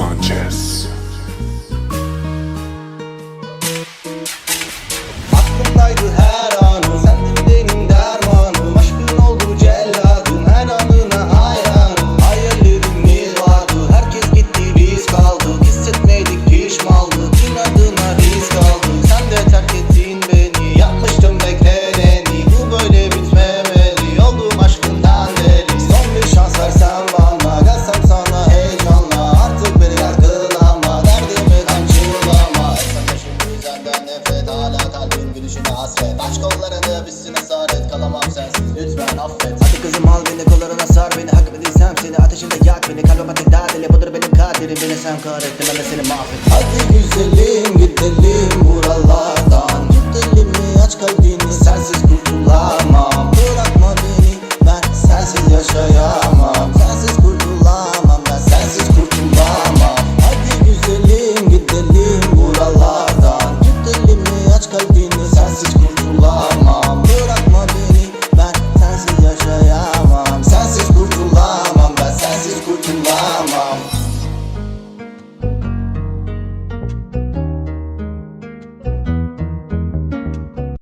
Sanchez. Daha da kalbim gülüşüne hasret Aç kollarını büsüne saret Kalamam sensiz lütfen affet. Hadi kızım al beni kollarına sar beni Hak ediysem seni ateşinde yak beni. Kalbime tek dadeli budur benim kaderim Beni sen kahrettin ben de seni mahvettim. Hadi güzelim git sensiz